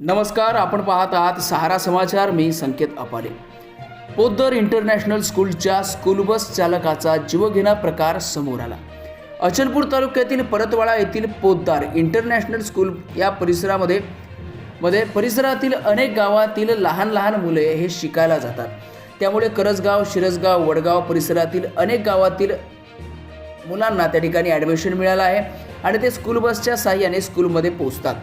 नमस्कार आपण पाहत आहात सहारा समाचार मी संकेत अपाले. पोद्दर इंटरनॅशनल स्कूलच्या स्कूल बस चालकाचा जीवघेणा प्रकार समोर आला. अचलपूर तालुक्यातील परतवाडा येथील पोद्दार इंटरनॅशनल स्कूल या परिसरामध्ये मध्ये परिसरातील अनेक गावातील लहान लहान मुले हे शिकायला जातात. त्यामुळे करजगाव शिरसगाव वडगाव परिसरातील अनेक गावातील मुलांना त्या ठिकाणी ॲडमिशन मिळालं आहे आणि ते स्कूल बसच्या साह्याने स्कूलमध्ये पोहोचतात.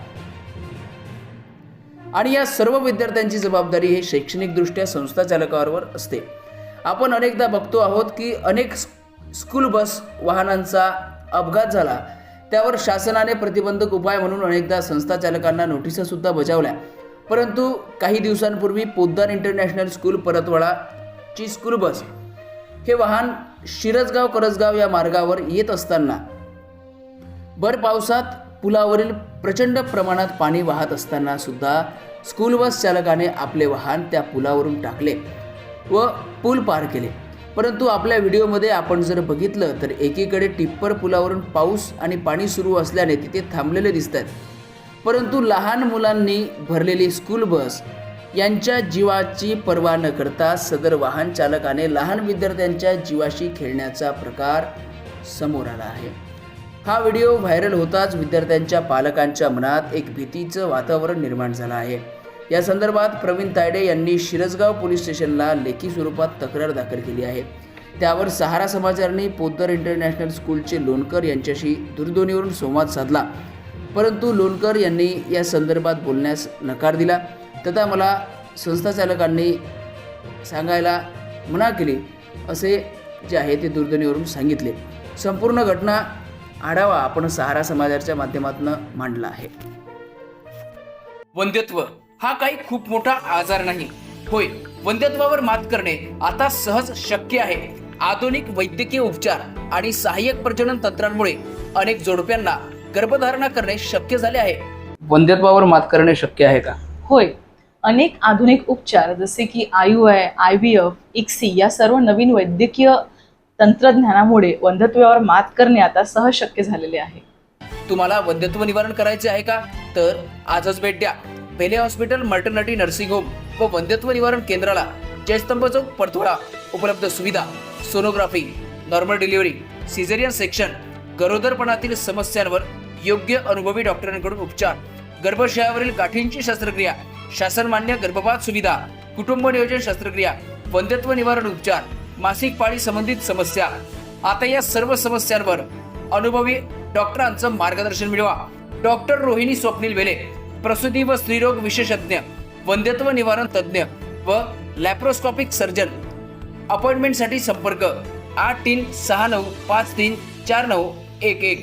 आणि या सर्व विद्यार्थ्यांची जबाबदारी हे शैक्षणिकदृष्ट्या संस्था चालकावर असते. आपण अनेकदा बघतो आहोत की अनेक स्कूल बस वाहनांचा अपघात झाला. त्यावर शासनाने प्रतिबंधक उपाय म्हणून अनेकदा संस्था चालकांना नोटिसासुद्धा बजावल्या. परंतु काही दिवसांपूर्वी पोद्दार इंटरनॅशनल स्कूल परतवाडाची स्कूल बस हे वाहन शिरसगाव करसगाव या मार्गावर येत असताना भर पावसात पुलावरील प्रचंड प्रमाणात पाणी वाहत असताना सुद्धा स्कूल बस चालकाने आपले वाहन त्या पुलावरून टाकले व पूल पार केले. परंतु आपल्या व्हिडिओमध्ये आपण जर बघितलं तर एकीकडे टिप्पर पुलावरून पाऊस आणि पाणी सुरू असल्याने तिथे थांबलेले दिसत आहेत परंतु लहान मुलांनी भरलेली स्कूल बस यांच्या जीवाची पर्वा न करता सदर वाहन चालकाने लहान विद्यार्थ्यांच्या जीवाशी खेळण्याचा प्रकार समोर आला आहे. हा व्हिडिओ व्हायरल होताच विद्यार्थ्यांच्या पालकांच्या मनात एक भीतीचं वातावरण निर्माण झालं आहे. या संदर्भात प्रवीण तायडे यांनी शिरसगाव पोलीस स्टेशनला लेखी स्वरूपात तक्रार दाखल केली आहे. त्यावर सहारा समाचारने पोद्दार इंटरनॅशनल स्कूलचे लोणकर यांच्याशी दूरध्वनीवरून संवाद साधला. परंतु लोणकर यांनी या संदर्भात बोलण्यास नकार दिला. तथा मला संस्था चालकांनी सांगायला मना केली असे जे आहे ते दूरध्वनीवरून सांगितले. संपूर्ण घटना आढावा आपण सहारा समाजाच्या माध्यमातून मांडला आहे. वंध्यत्व हा काही खूप मोठा आजार नाही. होय वंध्यत्वावर मात करणे आता सहज शक्य आहे. आधुनिक वैद्यकीय उपचार आणि सहाय्यक प्रजनन तंत्रांमुळे अनेक जोडप्यांना गर्भधारणा करणे शक्य झाले आहे. वंध्यत्वावर मात करणे शक्य आहे का? होय अनेक आधुनिक उपचार जसे की IUI I V F ICSI या सर्व नवीन वैद्यकीय तंत्रज्ञानामुळे वंधत्वावर मात करणे आता सहज शक्य झालेले आहे. तुम्हाला वंध्यत्व निवारण करायचे आहे का? तर आजच भेट द्या. Pele hospital maternity nursing home व वंध्यत्व निवारण केंद्राला जयस्तंभ चौक परथोडा. उपलब्ध सुविधा sonography normal delivery caesarean section गरोदरपणातील समस्यांवर योग्य अनुभवी डॉक्टरांकडून उपचार गर्भाशयावरील गाठींची शस्त्रक्रिया शासनमान्य गर्भपात सुविधा कुटुंब नियोजन शस्त्रक्रिया वंध्यत्व निवारण उपचार मासिक पाळी संबंधित समस्या. आता या सर्व समस्यांवर अनुभवी डॉक्टरांचं मार्गदर्शन मिळवा. डॉक्टर रोहिणी स्वप्नील वेले प्रसूती व स्त्रीरोग विशेषज्ञ वंध्यत्व निवारण तज्ज्ञ व लॅप्रोस्कॉपिक सर्जन. अपॉइंटमेंटसाठी संपर्क आठ तीन सहा नऊ पाच तीन चार नऊ एक एक.